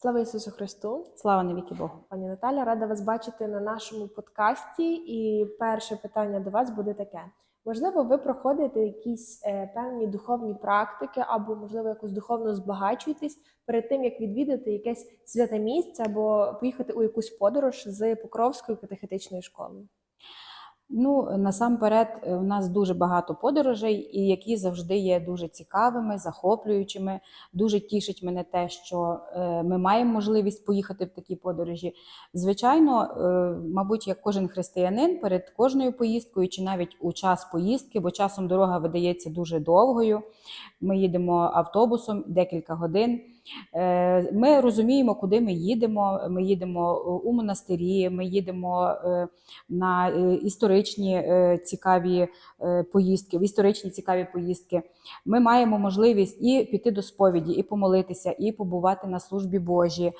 Слава Ісусу Христу! Слава навіки Богу. Пані Наталя, рада вас бачити на нашому подкасті. І перше питання до вас буде таке: можливо, ви проходите якісь е, певні духовні практики, або, можливо, якось духовно збагачуєтесь перед тим, як відвідати якесь святе місце або поїхати у якусь подорож з Покровською катехетичною школою. Ну, насамперед, е, у нас дуже багато подорожей, і які завжди є дуже цікавими, захоплюючими. Дуже тішить мене те, що е, ми маємо можливість поїхати в такі подорожі. Звичайно, е, мабуть, як кожен християнин перед кожною поїздкою, чи навіть у час поїздки, бо часом дорога видається дуже довгою. Ми їдемо автобусом декілька годин. Е, Ми розуміємо, куди ми їдемо. Ми їдемо у монастирі, ми їдемо е, на е, історичні е, цікаві е, поїздки, в історичні цікаві поїздки. Ми маємо можливість і піти до сповіді, і помолитися, і побувати на службі Божій.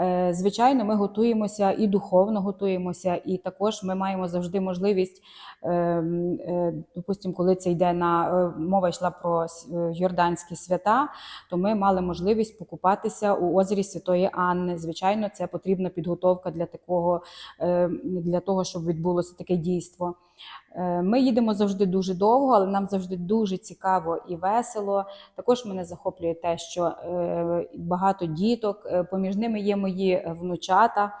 Е, Звичайно, ми готуємося і духовно готуємося, і також ми маємо завжди можливість, е, е, допустимо, коли це йде на е, мова йшла про е, йорданські свята, то ми мали можливість покупатися у озері Святої Анни. Звичайно, це потрібна підготовка для такого, е, для того, щоб відбулося таке дійство. Е, Ми їдемо завжди дуже довго, але нам завжди дуже цікаво і весело. Також мене захоплює те, що е, багато діток, е, поміж ними є мої внучата,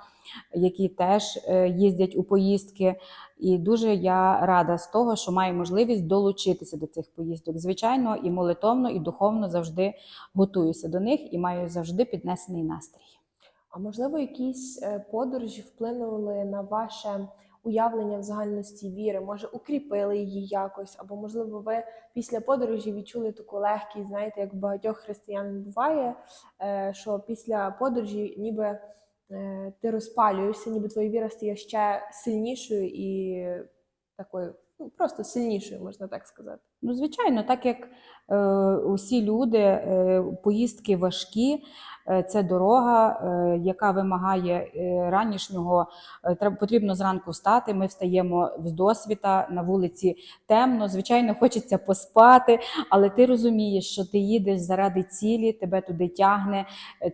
які теж їздять у поїздки. І дуже я рада з того, що маю можливість долучитися до цих поїздок. Звичайно, і молитовно, і духовно завжди готуюся до них і маю завжди піднесений настрій. А можливо, якісь подорожі вплинули на ваше уявлення в загальності віри, може, укріпили її якось, або, можливо, ви після подорожі відчули таку легкість, знаєте, як багатьох християн буває, е, що після подорожі ніби е, ти розпалюєшся, ніби твоя віра стає ще сильнішою і такою, ну, просто сильнішою, можна так сказати. Ну, звичайно, так як е, усі люди, е, поїздки важкі, е, це дорога, яка вимагає ранішнього. Потрібно зранку встати. Ми встаємо з досвіта на вулиці темно. Звичайно, хочеться поспати, але ти розумієш, що ти їдеш заради цілі, тебе туди тягне.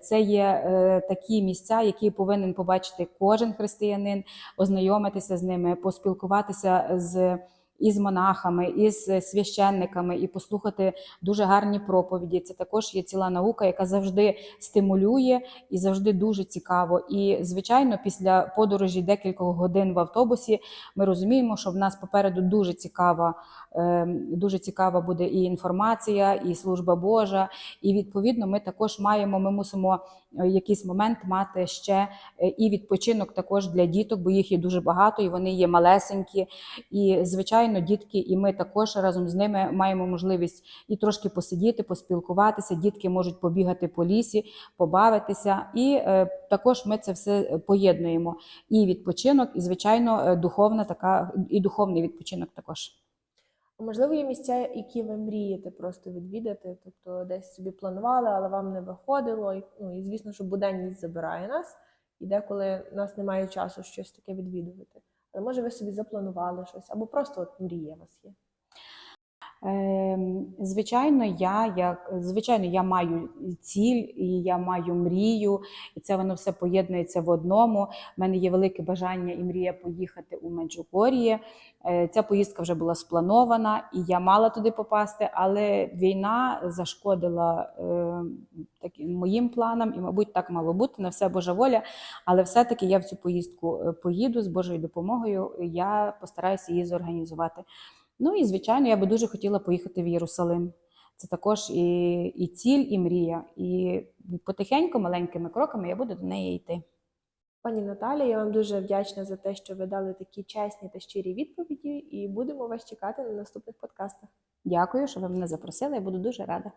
Це є такі місця, які повинен побачити кожен християнин, ознайомитися з ними, поспілкуватися з. Із монахами, із священниками, і послухати дуже гарні проповіді. Це також є ціла наука, яка завжди стимулює і завжди дуже цікаво. І, звичайно, після подорожі декількох годин в автобусі ми розуміємо, що в нас попереду дуже цікава, е, дуже цікава буде і інформація, і служба Божа. І відповідно, ми також маємо, ми мусимо е, якийсь момент мати ще е, і відпочинок також для діток, бо їх є дуже багато, і вони є малесенькі. І звичайно, дітки, і ми також разом з ними маємо можливість і трошки посидіти, поспілкуватися. Дітки можуть побігати по лісі, побавитися, і е, також ми це все поєднуємо. І відпочинок, і звичайно, е, духовна така, і духовний відпочинок також. Можливо, є місця, які ви мрієте просто відвідати, тобто десь собі планували, але вам не виходило. І, ну, і звісно, що буденність забирає нас, і деколи нас немає часу щось таке відвідувати. Може ви собі запланували щось, або просто от мрія у вас є. Ем, Звичайно, я як звичайно, я маю ціль і я маю мрію, і це воно все поєднується в одному. У мене є велике бажання і мрія поїхати у Меджугор'є. Е, Ця поїздка вже була спланована, і я мала туди попасти, але війна зашкодила е, таким моїм планам, і, мабуть, так мало бути на все Божа воля. Але все-таки я в цю поїздку е, поїду з Божою допомогою. Я постараюся її зорганізувати. Ну і звичайно, я би дуже хотіла поїхати в Єрусалим. Це також і, і ціль, і мрія. І потихеньку, маленькими кроками я буду до неї йти. Пані Наталі, я вам дуже вдячна за те, що ви дали такі чесні та щирі відповіді, і будемо вас чекати на наступних подкастах. Дякую, що ви мене запросили. Я буду дуже рада.